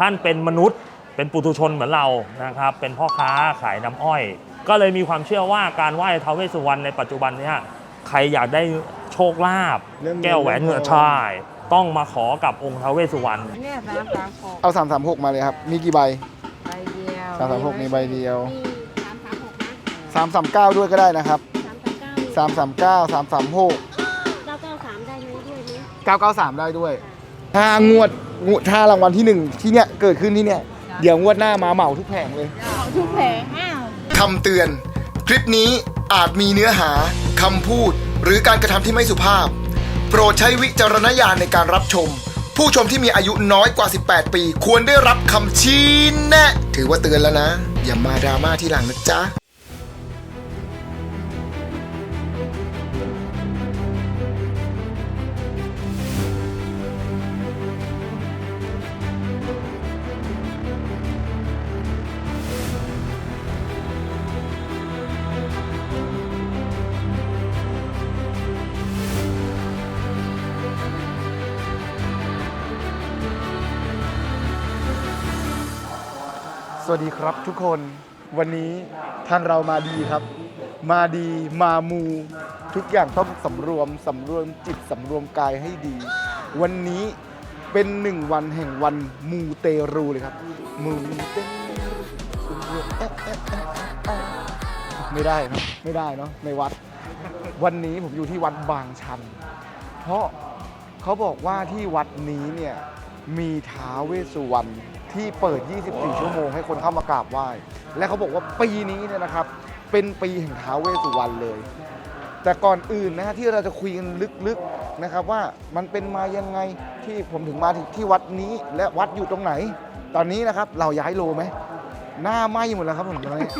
ท่านเป็นมนุษย์เป็นปุถุชนเหมือนเรานะครับ เป็นพ่อค้าขายน้ำอ้อย ก็เลยมีความเชื่อว่าการไหว้ท้าวเวสสุวรรณในปัจจุบันเนี้ใครอยากได้โชคลาภเรื่องเงินแก้วแหวนเงินเรื่องทองใช่ต้องมาขอกับองค์ท้าวเวสสุวรรณเนี่ยสามสามหกเอา 336 มาเลยครับ มีกี่ใบ ใบเดียว336 มีใบเดียวมีสามสามหกนะ339 ด้วยก็ได้นะครับ สามสามเก้า339 336 เก้าเก้าสามได้ไหมด้วยไหม993 ได้ด้วย ถ้างวดงวดถ้ารางวัลที่หนึ่งที่เนี้ยเกิดขึ้นที่เนี้ยเดี๋ยวงวดหน้ามาเหมาทุกแผงเลยทุกแผงอ้าว คำเตือน คลิปนี้อาจมีเนื้อหา คำพูด หรือการกระทำที่ไม่สุภาพ โปรดใช้วิจารณญาณในการรับชม ผู้ชมที่มีอายุน้อยกว่า 18 ปี ควรได้รับคำชี้แนะ ถือว่าเตือนแล้วนะ อย่ามาดราม่าที่หลังนะจ๊ะ วัสดีครับทุกคนวันนี้ทางเรามาดีครับ มาดีมามู ทุกอย่างต้องสำรวมสำรวมจิตสำรวมกายให้ดี วันนี้เป็นหนึ่งวันแห่งวันมูเตรูเลยครับ มูเตรูไม่ได้เนอะไม่ได้เนาะในวัด วันนี้ผมอยู่ที่วัดบางชัน เพราะเขาบอกว่าที่วัดนี้เนี่ยมีท้าเวสสุวรรณ ที่เปิด 24 ชั่วโมงให้คนเข้ามากราบไหว้ และเขาบอกว่าปีนี้เนี่ยนะครับ เป็นปีแห่งท้าวเวสสุวรรณเลย แต่ก่อนอื่นนะฮะที่เราจะคุยกันลึกๆนะครับว่ามันเป็นมายังไงที่ผมถึงมาถึงที่วัดนี้และวัดอยู่ตรงไหน ตอนนี้นะครับเราย้ายโลไหมหน้าไหม้หมดแล้วครับผมตอนนี้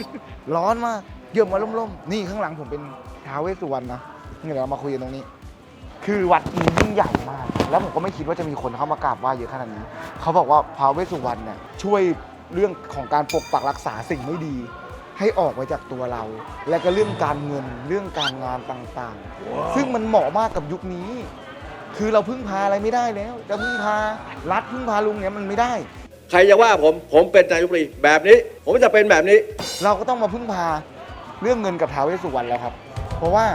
ร้อนมากเยี่ยมมาล่มๆนี่ข้างหลังผมเป็นท้าวเวสสุวรรณนะนี่เดี๋ยวเรามาคุยกันตรงนี้ คือวัดนี้ยิ่งใหญ่มาก แล้วผมก็ไม่คิดว่าจะมีคนเข้ามากราบไหว้เยอะขนาดนี้ เขาบอกว่าพระเวสสุวรรณเนี่ยช่วยเรื่องของการปกปักรักษาสิ่งไม่ดี ให้ออกไปจากตัวเรา และก็เรื่องการเงินเรื่องการงานต่างๆ ซึ่งมันเหมาะมากกับยุคนี้ คือเราพึ่งพาอะไรไม่ได้แล้วจะพึ่งพารัฐพึ่งพาลุงเนี่ยมันไม่ได้ ใครจะว่าผมผมเป็นนายกรัฐมนตรีแบบนี้ ผมจะเป็นแบบนี้ เราก็ต้องมาพึ่งพาเรื่องเงินกับท้าวเวสสุวรรณแล้วครับ เพราะว่า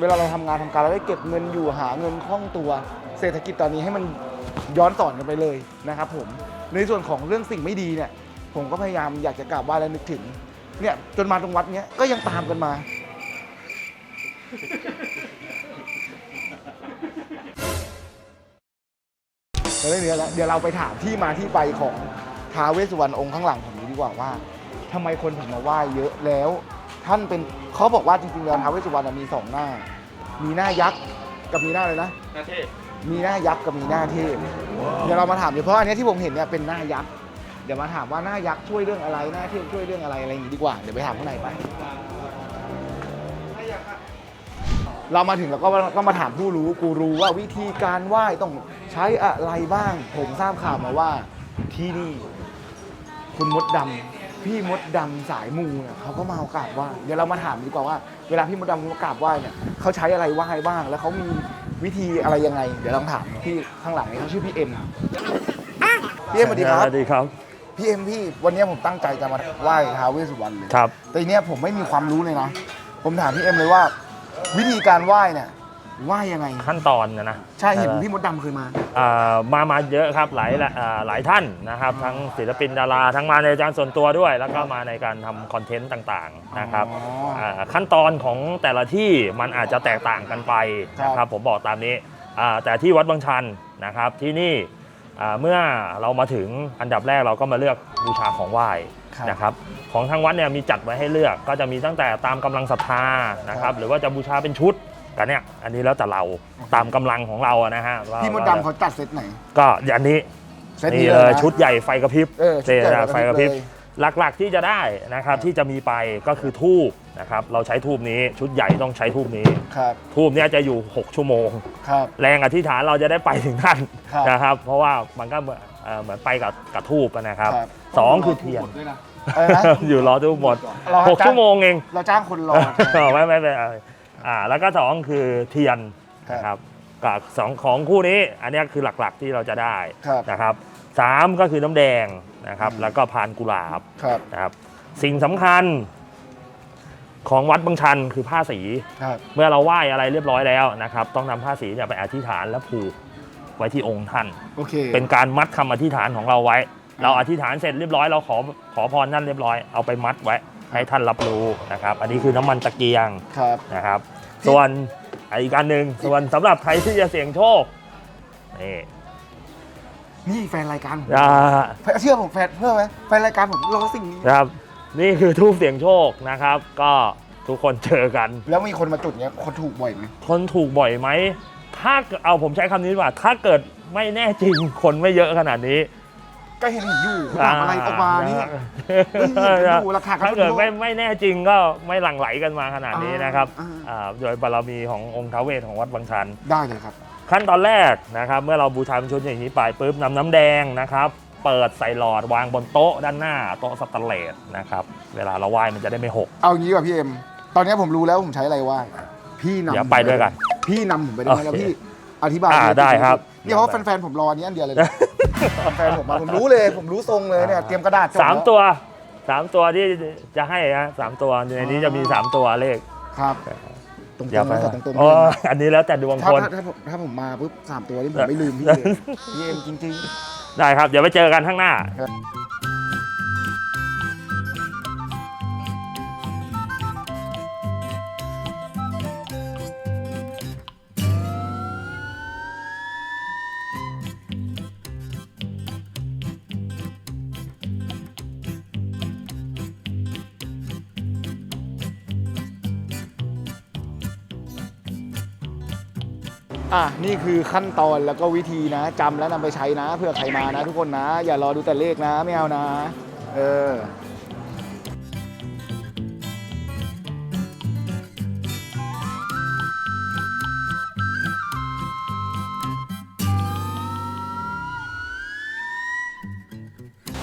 เวลาเราทำงานทำการเราได้เก็บเงินอยู่หาเงินคล่องตัว เศรษฐกิจตอนนี้ให้มันย้อนสอนกันไปเลยนะครับผมในส่วนของเรื่องสิ่งไม่ดีเนี่ย ผมก็พยายามอยากจะกราบไหว้และนึกถึงเนี่ยจนมาตรงวัดเนี้ยก็ยังตามกันมา เราได้เนื้อแล้วเดี๋ยวเราไปถามที่มาที่ไปของท้าวเวสสุวรรณองค์ข้างหลังผมนี้ดีกว่าว่าทำไมคนถึงมาไหว้เยอะแล้ว ท่านเป็นเขาบอกว่าจริงๆแล้วท้าวเวสสุวรรณมีสองหน้า มีหน้ายักษ์กับมีหน้าอะไรนะหน้าเทพมีหน้ายักษ์กับมีหน้าเทพเดี๋ยวเรามาถามเดี๋ยวเพราะอันเนี้ยที่ผมเห็นเนี่ยเป็นหน้ายักษ์เดี๋ยวมาถามว่าหน้ายักษ์ช่วยเรื่องอะไรหน้าเทพช่วยเรื่องอะไรอะไรอย่างนี้ดีกว่าเดี๋ยวไปถามข้างในไป เรามาถึงแล้วก็ก็มาถามผู้รู้กูรู้ว่าวิธีการไหว้ต้องใช้อะไรบ้าง ผมทราบข่าวมาว่าที่นี่คุณมดดำ พี่มดดำสายมูเนี่ยเขาก็มาเอากราบไหว้เดี๋ยวเรามาถามดีกว่าว่าเวลาพี่มดดำเขามากราบไหว้เนี่ยเขาใช้อะไรไหว้บ้าง แล้วเขามีวิธีอะไรยังไง เดี๋ยวลองถามพี่ข้างหลังนี่เขาชื่อพี่เอ็มพี่เอ็มสวัสดีครับ สวัสดีครับ พี่เอ็มพี่วันนี้ผมตั้งใจจะมาไหว้ท้าวเวสสุวรรณเลยครับ แต่ทีเนี้ยผมไม่มีความรู้เลยนะ ผมถามพี่เอ็มเลยว่า วิธีการไหว้เนี่ย ไหว้ยังไง ขั้นตอนนะนะใช่เห็นอ่อพี่มดดำเคยมา อ่ามามาเยอะครับหลายอ่าหลายท่านนะครับ ทั้งศิลปินดาราทั้งมาในอาจารย์ส่วนตัวด้วย แล้วก็มาในการทำคอนเทนต์ต่างๆนะครับอ๋ออ่าขั้นตอนของแต่ละที่มันอาจจะแตกต่างกันไปนะคครัรับ บผมบอกตามนี้อ่าแต่ที่วัดบางชันนะครับที่นี่อ่าเมื่อเรามาถึงอันดับแรกเราก็มาเลือกบูชาของไหว้ ครับนะครับของทางวัดเนี่ยมีจัดไว้ให้เลือกก็จะมีตั้งแต่ตามกำลังศรัทธานะครับหรือว่าจะบูชาเป็นชุด กันเนี่ยอันนี้แล้วแต่เราตามกำลังของเราอะนะฮะว่าพี่มดดำเขาจัดเซตไหน ก็อย่างนี้เซตนี่นี้เลเลยยนะ ชุดใหญ่ไฟกระพริบเออชุดใหญ่ไฟกระพริบ เลย หลักๆที่จะได้นะครับที่จะมีไปก็คือทูบนะครับเราใช้ทูบนี้ชุดใหญ่ต้องใช้ทูบนี้ ครับทูบเนี้ยจะอยู่ 6 ชั่วโมง ครับ แรงอธิษฐานเราจะได้ไปถึงท่านครับนะครับ เพราะว่ามันก็เหมือนเอ่อเหมือนไปกับกับทูบนะครับครับ สองคือเทียน อะไรนะ อยู่รอทูบหมดรอหกจ้าง ชั่วโมงเองเราจ้างคนรอ ไม่ไม่ไม่เอา อ่าแล้วก็สองคือเทียนครับนะครับกับสองของคู่นี้อันเนี้ยคือหลักๆที่เราจะได้ครับนะครับสามก็คือน้ำแดงนะครับ แล้วก็พานกุหลาบครับนะครับ สิ่งสำคัญของวัดบางชันคือผ้าสีครับเมื่อเราไหว้อะไรเรียบร้อยแล้วนะครับ ต้องนำผ้าสีเนี่ยไปอธิษฐานและผูกไว้ที่องค์ท่านโอเคเป็นการมัดคำอธิษฐานของเราไว้ เราอธิษฐานเสร็จเรียบร้อยเราขอขอพรท่านเรียบร้อยเอาไปมัดไว้ให้ท่านรับรู้นะครับ อันนี้คือน้ำมันตะเกียงครับนะครับ ส่วนอีกการหนึ่งส่วนสำหรับใครที่จะเสี่ยงโชคนี่นี่แฟนรายการผมอ่าเชื่อผมแฟนเพื่อไหมแฟนรายการผมรอสิ่งนี้นะครับ นี่คือทูบเสี่ยงโชคนะครับ ก็ทุกคนเจอกัน แล้วมีคนมาจุดเนี้ยคนถูกบ่อยไหมคนถูกบ่อยไหมถ้าเอาผมใช้คำนี้ดีกว่า ถ้าเกิดไม่แน่จริงคนไม่เยอะขนาดนี้ ก็เห็นเห็นอยู่ถามอะไรออกมานี่อ่เฮ้ยเห็นอยู่ราคาก็ถ้าเกิดถูกไม่ไม่แน่จริงก็ไม่หลั่งไหลกันมาขนาดนี้นะครับอ่าอ่าโดยบารมีขององค์ท้าวเวทของวัดบางชันได้เลยครับ ขั้นตอนแรกนะครับ เมื่อเราบูชาเป็นชุดอย่างนี้ไปปุ๊บนำน้ำแดงนะครับเปิดใส่หลอดวางบนโต๊ะด้านหน้าโต๊ะสแตนเลสนะครับเวลาเราไหว้มันจะได้ไม่หก เอางี้ดีกว่าพี่เอ็มตอนนี้ผมรู้แล้วผมใช้อะไรไหว่าพี่นำเดี๋ยวไปด้วยกัน พี่นำผมไปได้ไหมแล้วโอเคพี่ อธิบายอ่าให้ได้ครับเนี่ยเพราะแฟนๆผมรออันนี้อันเดียวเลยนะ แฟนๆผมมาผมรู้เลย ผมรู้ทรงเลยเนี่ยเตรียมกระดาษจดสามแล้ตัวสามตัวที่จะให้นะสามตัวในนี้จะมีสามตัวเลขครับ ตรงอย่าๆไปนะตรงๆอ๋ออันนี้แล้วแต่ดวงถ้าคน ถ้าถ้าผมถ้าผมมาปุ๊บสามตัวนี่ผมไม่ลืมพี่เลยพี่เอ็มจริง ได้ครับ เดี๋ยวไปเจอกันข้างหน้า ๆ อะนี่คือขั้นตอนแล้วก็วิธีนะจำแล้วนำไปใช้นะเพื่อใครมานะ ทุกคนนะ อย่ารอดูแต่เลขนะไม่เอานะ เออ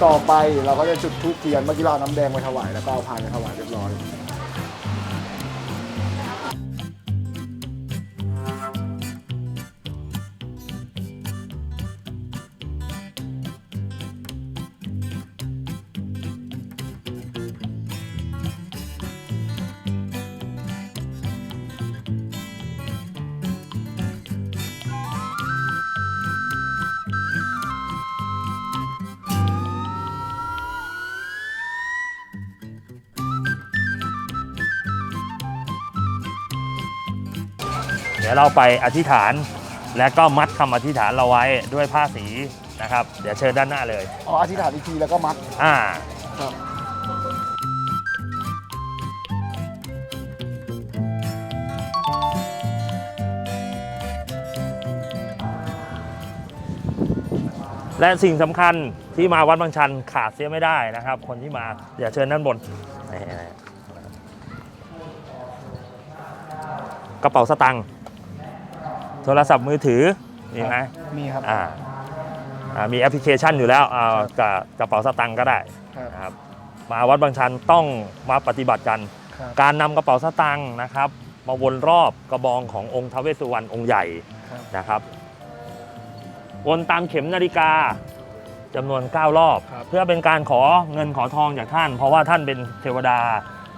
ต่อไปเราก็จะจุดธูปเทียนเมื่อกี้เราเอาน้ำแดงไปถวายแล้วก็เอาพานไปถวายเรียบร้อย เดี๋ยวเราไปอธิษฐาน และก็มัดคำอธิษฐานเราไว้ด้วยผ้าสีนะครับ เดี๋ยวเชิญด้านหน้าเลย อ๋ออธิษฐานอีกทีแล้วก็มัด อ่า ครับ และสิ่งสำคัญที่มาวัดบางชันขาดเสียไม่ได้นะครับ คนที่มาเดี๋ยวเชิญด้านบนนี่กระเป๋าสตังค์ โทรศัพท์มือถือมีไหมมีครับอ่าอ่ามีแอปพลิเคชันอยู่แล้วเอากับกระเป๋าสตังค์ก็ได้ครับนะครับมาวัดบางชันต้องมาปฏิบัติกันครับการนำกระเป๋าสตางค์นะครับ มาวนรอบกระบองขององค์ท้าวเวสสุวรรณองค์ใหญ่ครับนะครับ วนตามเข็มนาฬิกาจำนวน 9 รอบครับเพื่อเป็นการขอเงินขอทองจากท่าน เพราะว่าท่านเป็นเทวดา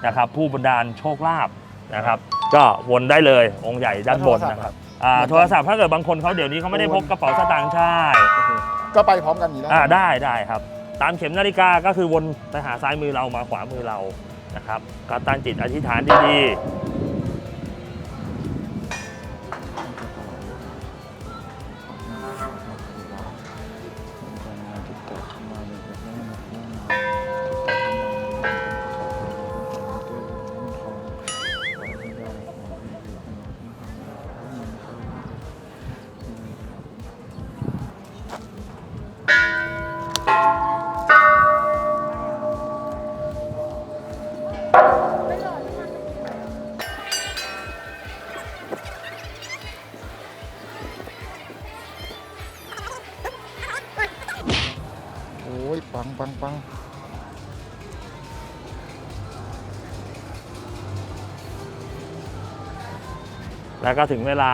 นะครับ ผู้บันดาลโชคลาภนะครับ ก็วนได้เลยองค์ใหญ่ด้านบนนะครับ อ่าโทรศัพท์ถ้าเกิดบางคนเขาเดี๋ยวนี้เขาไม่ได้พกกระเป๋าสตางค์ใช่โอเคก็ไปพร้อมกันอยู่แล้วอ่าได้ได้ครับ ตามเข็มนาฬิกาก็คือวนไปหาซ้ายมือเรามาขวามือเรานะครับก็ตั้งจิตอธิษฐานดีๆ ปังปังปังแล้วก็ถึงเวลา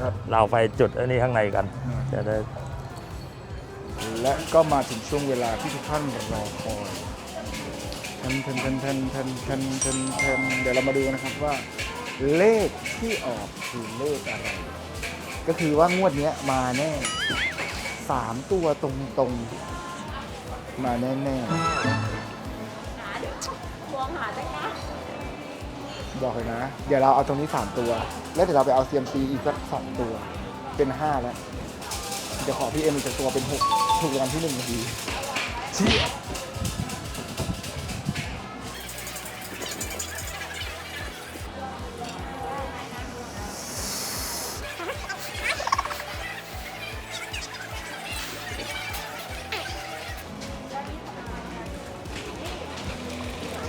ครับเราไปจุดอันนี้ข้างในกัน จะได้โอ้และก็มาถึงช่วงเวลาที่ทุกท่านรอคอยเทนเทนเทนเทนเทนเทนเทนเทนเดี๋ยวเรามาดูนะครับว่า เลขที่ออกคือเลขอะไร ก็คือว่างวดเนี้ยมาแน่สามตัวตรงตรงๆ มาแน่แน่บอกเลยนะ เดี๋ยวเราเอาตรงนี้สามตัว แล้วเดี๋ยวเราไปเอาเซียมซีอีกสักสองตัว เป็นห้าแล้ว เดี๋ยวขอพี่เอ็มอีกสักตัวเป็นหกถูกรางวัลที่หนึ่งดีเชี่ย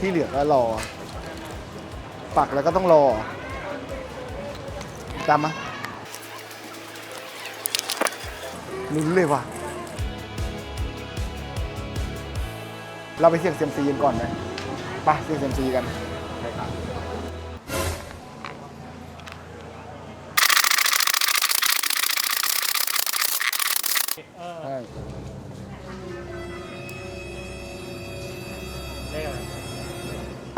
ที่เหลือก็รอ ปักแล้วก็ต้องรอ ตามมาลุ้นเลยว่ะ เราไปเสี่ยงเซียมซีกันก่อนไหมไปเสี่ยงเซียมซีกันไปครับใช่ เลขอะไร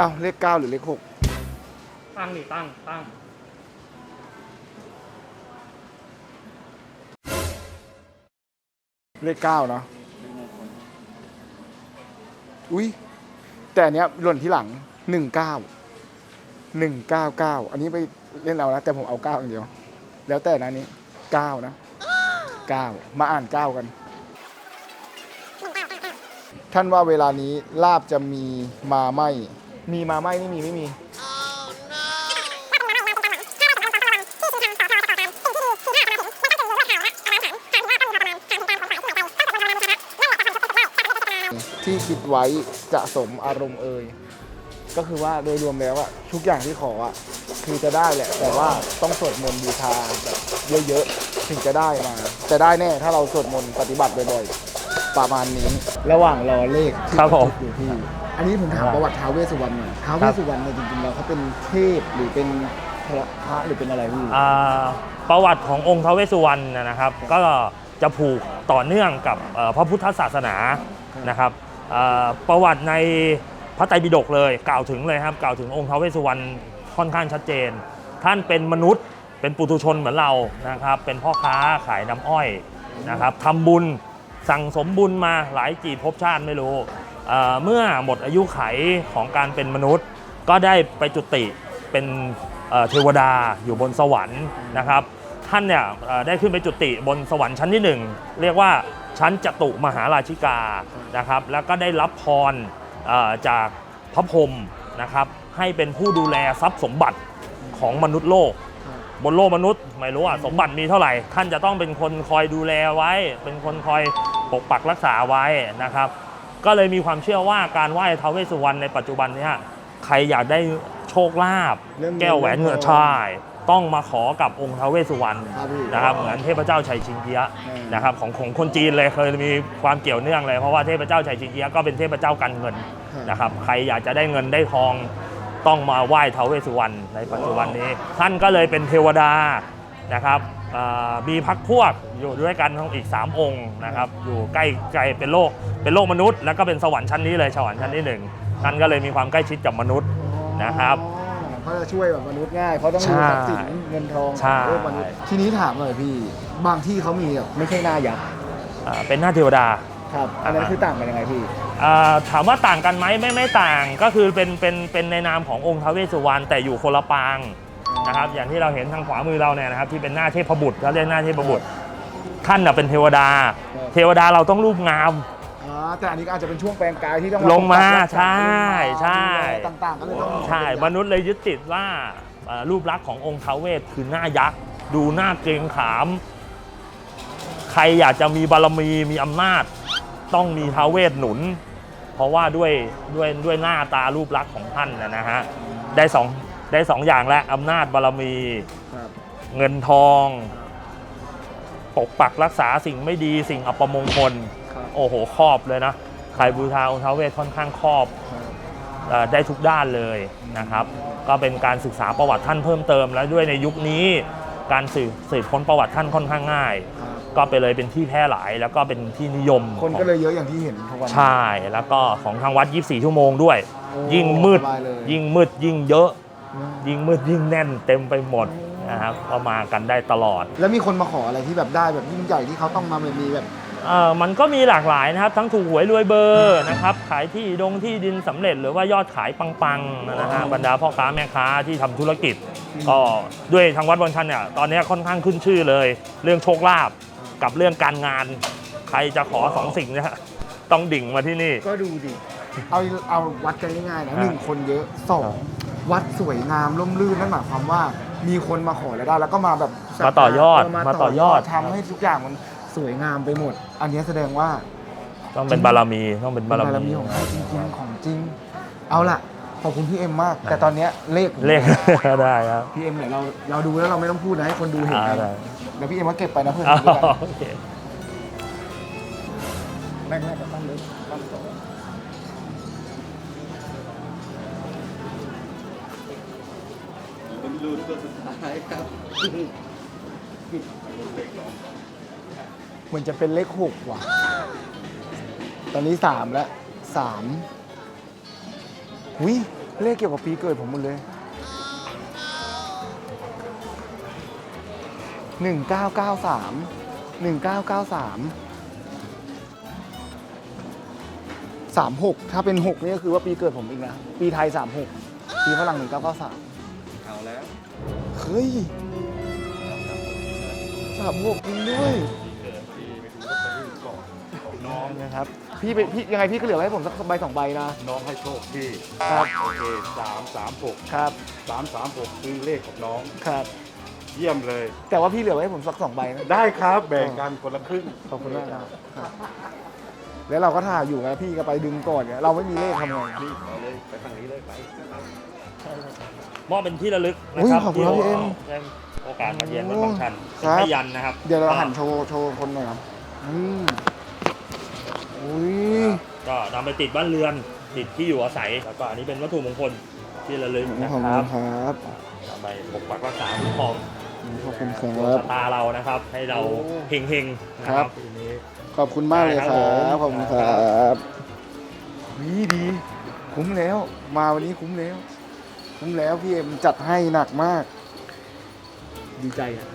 อ้าวเลขเก้าหรือเลขหกตั้งดิตั้งตั้งเลขเก้าเนาะอุ้ยแต่อันเนี้ยหล่นที่หลังหนึ่งเก้าหนึ่งเก้าเก้าอันนี้ไปเล่นเอานะแต่ผมเอาเก้าอย่างเดียว แล้วแต่นะอันนี้เก้านะเก้ามาอ่านเก้ากัน ท่านว่าเวลานี้ลาบจะมีมาไหม มีมาไหมไม่มีไม่มี ที่คิดไว้จะสมอารมณ์เอ่ยก็คือว่าโดยรวมแล้วอะทุกอย่างที่ขออะคือจะได้แหละ แต่ว่าต้องสวดมนต์บูชาแบบเยอะๆถึงจะได้มาจะได้แน่ถ้าเราสวดมนต์ปฏิบัติบ่อยๆประมาณนี้ ระหว่างรอเลขที่ครับผม อยู่ที่ อันนี้ผมถามประวัติท้าวเวสสุวรรณหน่อยท้าวเวสสุวรรณเนี่ยจริงๆแล้วเขาเป็นเทพหรือเป็นพระหรือเป็นอะไรพี่อ่าประวัติขององค์ท้าวเวสสุวรรณนะนะครับ ก็จะผูกต่อเนื่องกับเอ่อพระพุทธศาสนานะครับอ่าประวัติในพระไตรปิฎกเลยกล่าวถึงเลยครับกล่าวถึงองค์ท้าวเวสสุวรรณค่อนข้างชัดเจน ท่านเป็นมนุษย์เป็นปุถุชนเหมือนเรานะครับ เป็นพ่อค้าขายน้ำอ้อยนะครับทำบุญสั่งสมบุญมาหลายจีภพชาติไม่รู้ เมื่อหมดอายุไขของการเป็นมนุษย์ ก็ได้ไปจุติเป็นเทวดาอยู่บนสวรรค์นะครับ ท่านเนี่ยได้ขึ้นไปจุติบนสวรรค์ชั้นที่หนึ่งเรียกว่าชั้นจตุมหาราชิกานะครับ แล้วก็ได้รับพรจากพระพรหมนะครับ ให้เป็นผู้ดูแลทรัพย์สมบัติของมนุษย์โลก บนโลกมนุษย์ไม่รู้อะสมบัติมีเท่าไหร่ ท่านจะต้องเป็นคนคอยดูแลไว้ เป็นคนคอยปกปักรักษาไว้นะครับ ก็เลยมีความเชื่อว่าการไหว้ท้าวเวสสุวรรณในปัจจุบันเนี้ยใครอยากได้โชคลาภเรื่องเงินแก้วแหวนเงินเรื่องทองใช่ต้องมาขอกับองค์ท้าวเวสสุวรรณครับพี่นะครับเหมือนเทพเจ้าชัยชิงเทียะอืม นะครับของของคนจีนเลยเคยมีความเกี่ยวเนื่องเลยเพราะว่าเทพเจ้าชัยชิงเทียะก็เป็นเทพเจ้าการเงินนะครับใครอยากจะได้เงินได้ทองต้องมาไหว้ท้าวเวสสุวรรณในปัจจุบันนี้ ท่านก็เลยเป็นเทวดานะครับอ่า มีพักพวกอยู่ด้วยกันทั้งอีก 3 องค์นะครับอยู่ใกล้ใกล้เป็นโลกเป็นโลกมนุษย์ แล้วก็เป็นสวรรค์ชั้นนี้เลยสวรรค์ชั้นที่หนึ่งท่านก็เลยมีความใกล้ชิดกับมนุษย์นะครับอ๋อเขาจะช่วยแบบมนุษย์ง่ายเขาต้องมีทรัพย์สินเงินทองใช่โลกมนุษย์ทีนี้ถามหน่อยพี่ บางที่เขามีแบบไม่ใช่หน้ายักษ์อ่าเป็นหน้าเทวดาครับอันนั้นอ่าคือต่างกันยังไงพี่อ่าถามว่าต่างกันไหมไม่ไม่ต่างก็คือเป็นเป็นเป็นในนามขององค์ท้าวเวสสุวรรณแต่อยู่คนละปาง นะครับอย่างที่เราเห็นทางขวามือเราเนี่ยนะครับที่เป็นหน้าเทพบุตรเขาเรียกหน้าเทพบุตร ท่านน่ะเป็นเทวดาครับเทวดาเราต้องรูปงาม อ๋อแต่อันนี้ก็อาจจะเป็นช่วงแปลงกายที่ต้องลงมาปกปักรักษใช่ใช่ดูแลต่างๆก็เลยต้องใช่มนุษย์เลยยึดติดว่าเอ่อรูปลักษณ์ขององค์ท้าวเวสคือหน้ายักษ์ดูหน้าเกรงขาม ใครอยากจะมีบารมีมีอำนาจ ต้องมีท้าวเวสหนุน เพราะว่าด้วยด้วยด้วยหน้าตารูปลักษณ์ของท่านนะนะฮะได้สอง ได้สองอย่างแล้วอำนาจบารมี ครับ เงินทอง ปกปักรักษาสิ่งไม่ดีสิ่งอัปมงคล ครับ โอ้โหครอบเลยนะใครบูชาองค์ท้าวเวสค่อนข้างครอบครับเอ่อได้ทุกด้านเลยนะครับ ก็เป็นการศึกษาประวัติท่านเพิ่มเติม แล้วด้วยในยุคนี้การสืบสืบค้นประวัติท่านค่อนข้างง่าย ครับ ก็ไปเลยเป็นที่แพร่หลาย แล้วก็เป็นที่นิยมคนก็เลยเยอะอย่างที่เห็นทุกวันใช่แล้วก็ของทางวัด 24 ชั่วโมงด้วย โอ้ยิ่งมืดสบายเลย ยิ่งมืดยิ่งเยอะอืม ยิ่งมืดยิ่งแน่นเต็มไปหมดนะครับก็มากันได้ตลอด แล้วมีคนมาขออะไรที่แบบได้แบบยิ่งใหญ่ที่เขาต้องมาแบบมีแบบเอ่อมันก็มีหลากหลายนะครับทั้งถูกหวยรวยเบอร์นะครับขายที่ดงที่ดินสำเร็จ หรือว่ายอดขายปังๆนะฮะบรรดาพ่อค้าแม่ค้าที่ทำธุรกิจ ก็ด้วยทางวัดวังชันเนี่ยตอนนี้ค่อนข้างขึ้นชื่อเลย เรื่องโชคลาภกับเรื่องการงาน ใครจะขอสองสิ่งเนะต้องดิ่งมาที่นี่ก็ดูดิเอาเอาวัดกันง่ายๆนะอ่าหนึ่งคนเยอะสอง วัดสวยงามร่มรื่นนั่นหมายความว่ามีคนมาขอแล้วได้ แล้วก็มาแบบมาต่อยอดเมาต่อยอดทำให้ทุกอย่างมันสวยงามไปหมด อันนี้แสดงว่า ต้องเป็นบารมีต้องเป็นบารบารมีมีของเขาจริงๆของจริง เอาล่ะขอบคุณพี่เอ็มมาก แต่ตอนเนี้ยเลขผมเลขได้ครับพี่เอ็มเดี๋ยวเราเราดูแล้วเราไม่ต้องพูดนะให้คนดูเห็นอ่านะได้แล้วพี่เอ็มก็เก็บไปนะเพื่อนอ๋อด้วยกัน เหมือนจะเป็นเลขหกว่ะ ตอนนี้สามแล้วสามวิเลขเกี่ยวกับปีเกิดผมหมดเลยหนึ่งเก้าเก้าสามหนึ่งเก้าเก้าสามสามหกถ้าเป็นหกนี่ก็คือว่าปีเกิดผมอีกนะ ปีไทยสามหกปีฝรั่งหนึ่งเก้าเก้าสามเอาแล้วเฮ้ยสามหกจริงด้วยน้องนะครับ พี่เป็นพี่ยังไงพี่ก็เหลือไว้ให้ผมสักใบสองใบนะ น้องให้โชคพี่ครับโอเคสามสามหกครับ สามสามหกคือเลขของน้อง ครับ เยี่ยมเลย แต่ว่าพี่เหลือไว้ให้ผมสักสองใบนะ ได้ครับแบ่งกันคนละครึ่งขอบคุณมากครับครับ แล้วเราก็ถ่ายอยู่นะพี่ก็ไปดึงก่อนเนี่ยเราไม่มีเลขทำไง นี่เอาเลยไปทางนี้เลยไป มอบเป็นที่ระลึกนะครับอุ๊ยขอบคุณครับพี่เอ็มได้โอกาสมาเยือนวัดบางชันครับให้ยันนะครับเดี๋ยวเราหันโชว์โชว์คนหน่อยครับอืมอุ้ย ก็นำไปติดบ้านเรือนติดที่อยู่อาศัยแล้วก็อันนี้เป็นวัตถุมงคลที่ระลึกนะขอบคคุรัณบครับนำไปปกปักรักษาคุ้มครองขอบคุณคดวงรับชะตาเรานะครับ ให้เราโอ้ เฮงๆนะคครัรับบปีนี้ ขอบคุณมากเลยคได้รัครับบ ผม ขอบคุณครับดีดี คุ้มแล้ว มาวันนี้คุ้มแล้ว คุ้มแล้วพี่เอ็มจัดให้หนักมาก ดีใจอะ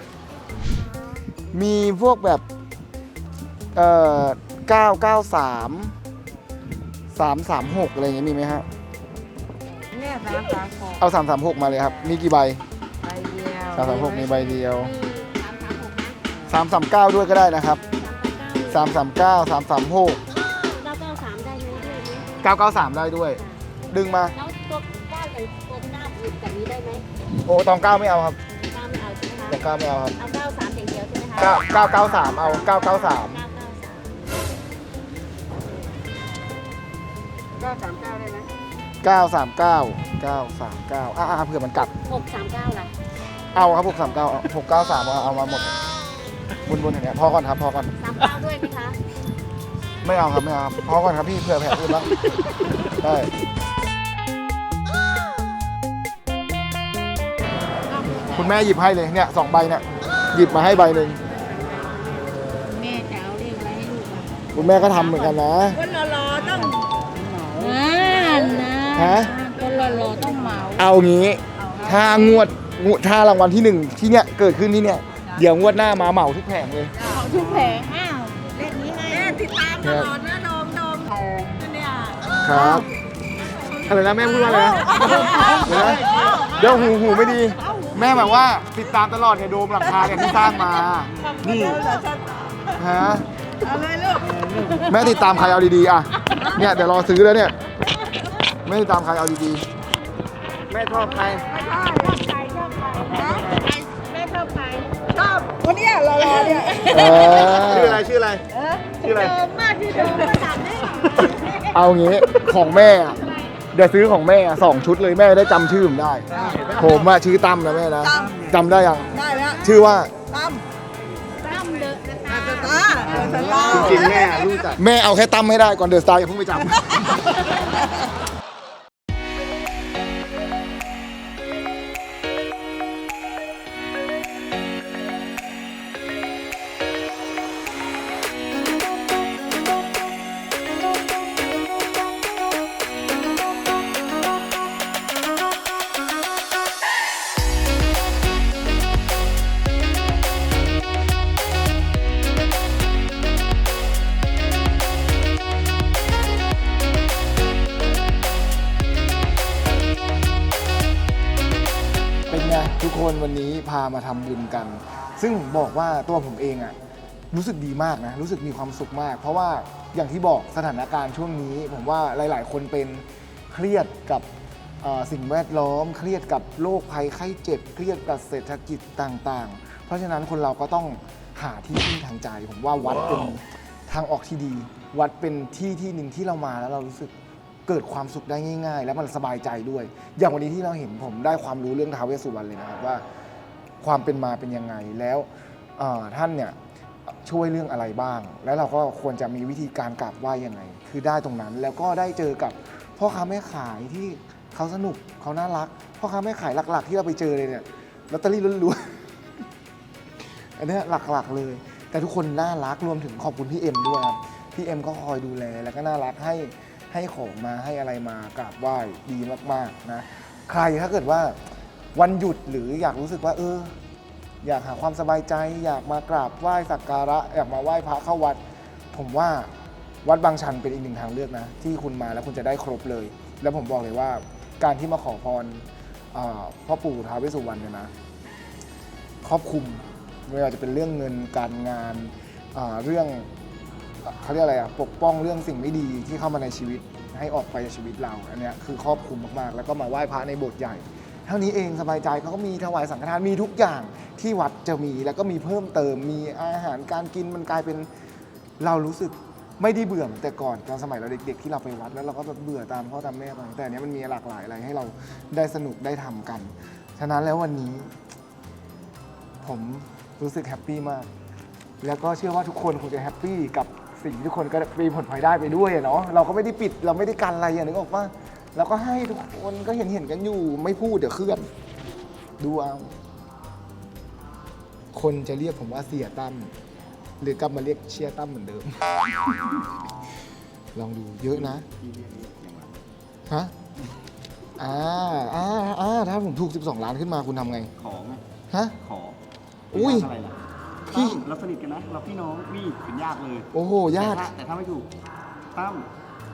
มีพวกแบบ เอ่อ993 336 อะไรอย่างเงี้ยมีไหมฮะ เนี่ยสามสามหกเอา 336 มาเลยครับ มีกี่ใบ ใบเดียว336 มีใบเดียวสามสามหกนะ339 ด้วยก็ได้นะครับสามสามเก้า339 336เก้าเก้าสามได้ไหมด้วยไหม993 ได้ด้วย ดึงมาแล้ว โอ้ตองเก้าไม่เอาครับเก้าไม่เอาใช่ไหมตองคะเก้าไม่เอาครับเอาเก้าสามอย่างเดียวใช่ไหมคะเก้าเก้าเก้าสามเอาเก้าเก้าสามเก้าเก้าสามก็สามเก้าได้ไหมเก้าสามเก้าเก้าสามเก้าอ่าเผื่อมันกลับ หกสามเก้าล่ะเอาครับหกสามเก้าหกเก้าสามเอาเอามาหมดบนบนอย่างเงี้ยพอก่อนครับพอก่อนสามเก้าด้วยไหมคะ ไม่เอาครับไม่เอาครับพอก่อนครับพี่เผื่อแผลอื่นบ้างได้ คุณแม่หยิบให้เลยเนี่ยสองใบเนี่ยหยิบมาให้ใบหนึ่งแม่จะเอาเลขไว้ให้ลูกอะคุณแม่ก็ทำเหมือนกันนะ คนรอๆต้องเหมานะฮะ คนรอๆต้องเหมาเอางี้ถ้างวดงวดถ้ารางวัลที่หนึ่งที่เนี่ยเกิดขึ้นที่เนี่ยเดี๋ยวงวดหน้ามาเหมาทุกแผงเลย เอาทุกแผงอ้าวเลขนี้ไงแม่ติดตามตลอดนะโดมโดมเนี่ยครับอะไรนะแม่พูดว่าอะไรนะเดี๋ยวนะเดี๋ยวหูหูไม่ดี แม่แบบว่าติดตามตลอดเนี่ยโดมหลังคาเนี่ยที่สร้างมานี่ฮะเอาเลยลูกแม่ติดตามใครเอาดีๆอะเนี่ยเดี๋ยวรอซื้อแล้วเนี่ยแม่ติดตามใครเอาดีๆแม่ชอบใครไม่ชอบชอบใครชอบใครนะแม่ชอบใครชอบคนเนี้ยรอๆเนี่ยเออชื่ออะไรชื่ออะไรเออชื่ออะไรเดิมมากที่เดิมมาดับได้เอางี้ของแม่อะ เดี๋ยวซื้อของแม่อะสองชุดเลยแม่ได้จำชื่อผมได้ ผมอะชื่อตั้มนะแม่นะจำได้ยังได้แล้วชื่อว่าตั้มตั้มเดอะสตาร์ตาตาตาจริงๆแม่รู้จัก แม่เอาแค่ตั้มให้ได้ก่อนเดอะสตาร์อย่าเพิ่งไปจำ วันนี้พามาทำบุญกัน ซึ่งผมบอกว่าตัวผมเองอะรู้สึกดีมากนะรู้สึกมีความสุขมาก เพราะว่าอย่างที่บอกสถานการณ์ช่วงนี้ ผมว่าหลาย ๆ คนเป็นเครียดกับสิ่งแวดล้อม เครียดกับโรคภัยไข้เจ็บ เครียดกับเศรษฐกิจต่างๆ เพราะฉะนั้นคนเราก็ต้องหาที่พึ่งทางใจ ผมว่าวัดเป็นทางออกที่ดี วัดเป็นที่ที่หนึ่งที่เรามาแล้วเรารู้สึก เกิดความสุขได้ง่าย ๆ แล้วมันสบายใจด้วย อย่างวันนี้ที่เราเห็นผมได้ความรู้เรื่องท้าวเวสสุวรรณเลยนะครับว่า ความเป็นมาเป็นยังไงแล้วท่านเนี่ยช่วยเรื่องอะไรบ้าง แล้วเราก็ควรจะมีวิธีการกราบไหว้ยังไง คือได้ตรงนั้นแล้วก็ได้เจอกับพ่อค้าแม่ขายที่เขาสนุกเขาน่ารัก พ่อค้าแม่ขายหลัก ๆ ที่เราไปเจอเลยเนี่ยลอตเตอรี่ล้วนๆอันเนี้ยหลักๆเลย แต่ทุกคนน่ารักรวมถึงขอบคุณพี่เอ็มด้วยครับพี่เอ็มก็คอยดูแลแล้วก็น่ารักให้ ให้ของมาให้อะไรมากราบไหว้ดีมากๆนะใครถ้าเกิดว่าวันหยุดหรืออยากรู้สึกว่า เออ อยากหาความสบายใจ อยากมากราบไหว้สักการะอยากมาไหว้พระเข้าวัด ผมว่าวัดบางชันเป็นอีกหนึ่งทางเลือกนะ ที่คุณมาแล้วคุณจะได้ครบเลย แล้วผมบอกเลยว่าการที่มาขอพรพ่อปู่ท้าวเวสสุวรรณเนี่ยนะครอบคลุมไม่ว่าจะเป็นเรื่องเงินการงานเรื่อง เขาเรียกอะไรอะปกป้องเรื่องสิ่งไม่ดีที่เข้ามาในชีวิตให้ออกไปจากชีวิตเราอันเนี้ยคือครอบคลุมมากๆ แล้วก็มาไหว้พระในโบสถ์ใหญ่ เท่านี้เองสบายใจเขาก็มีถวายสังฆทานมีทุกอย่างที่วัดจะมีแล้วก็มีเพิ่มเติมมีอาหารการกินมันกลายเป็นเรารู้สึกไม่ได้เบื่อเหมือนแต่ก่อนตอนสมัยเราเด็ก ๆ ที่เราไปวัดแล้วเราก็แบบเบื่อตามพ่อตามแม่ไปแต่อันเนี้ยมันมีหลากหลายอะไรให้เราได้สนุกได้ทำกัน ฉะนั้นแล้ววันนี้ ผมรู้สึกแฮปปี้มาก แล้วก็เชื่อว่าทุกคนคงจะแฮปปี้กับ สิ่งที่ทุกคนก็มีผลพลอยได้ไปด้วยอะเนาะเราก็ไม่ได้ปิดเราไม่ได้กันอะไรอย่างนึกออกปะเราก็ให้ทุกคนก็เห็นเห็นๆกันอยู่ไม่พูดเดี๋ยวเคลื่อนดูเอาคนจะเรียกผมว่าเสียตั้มหรือกลับมาเรียกเชียร์ตั้มเหมือนเดิม ลองดูเยอะนะ ฮะ อ่า อ่า อ่า ถ้าผมถูก 12 ล้านขึ้นมาคุณทำไง ของไงฮะ ขออุ้ย อะไรล่ะ พี่ตั้มเราสนิทกันนะ เราพี่น้องวี่เป็นญาติเลยโอ้โหญาติแต่ถ้แต่ถ้าไม่ถูกตั้ม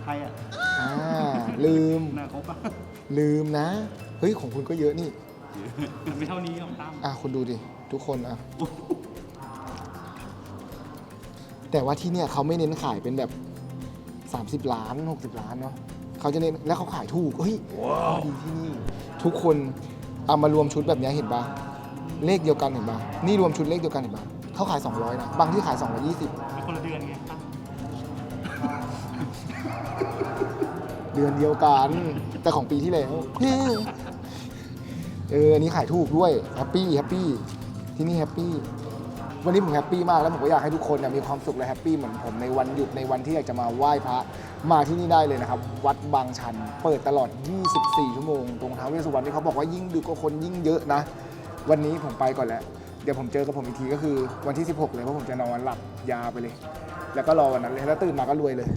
ใครอะอ่าลืม หน้าครบปะลืมนะ เฮ้ยของคุณก็เยอะนี่ ไม่เท่านี้ของตั้มอะคุณดูดิ ทุกคนอะ แต่ว่าที่เนี่ยเขาไม่เน้นขายเป็นแบบ 30 ล้าน 60 ล้านเนาะเขาจะเน้นแล้วเขาขายถูกเฮ้ยข้อดีที่นี่ ทุกคนเอามารวมชุดแบบเนี้ยเห็นปะเลขเดียวกันเห็นปะนี่รวมชุดเลขเดียวกันเห็นปะ เขาขาย 200นะบางที่ขาย 220เป็นคนละเดือนไงตั้มเดือนเดียวกัน แต่ของปีที่แล้วเอออันนี้ขายถูกด้วยแฮปปี้แฮปปี้ที่นี่แฮปปี้วันนี้ผมแฮปปี้มากแล้วผมก็อยากให้ทุกคนเนี่ยมีความสุขและแฮปปี้เหมือนผมในวันหยุดในวันที่อยากจะมาไหว้พระมาที่นี่ได้เลยนะครับ วัดบางชัน เปิดตลอด 24 ชั่วโมง ตรงท้าวเวสสุวรรณที่เขาบอกว่ายิ่งดึกก็คนยิ่งเยอะนะ วันนี้ผมไปก่อนแล้ว เดี๋ยวผมเจอกับผมอีกทีก็คือวันที่ 16 เลยเพราะผมจะนอนหลับยาไปเลย แล้วก็รอวันนั้นเลยแล้วตื่นมาก็รวยเลย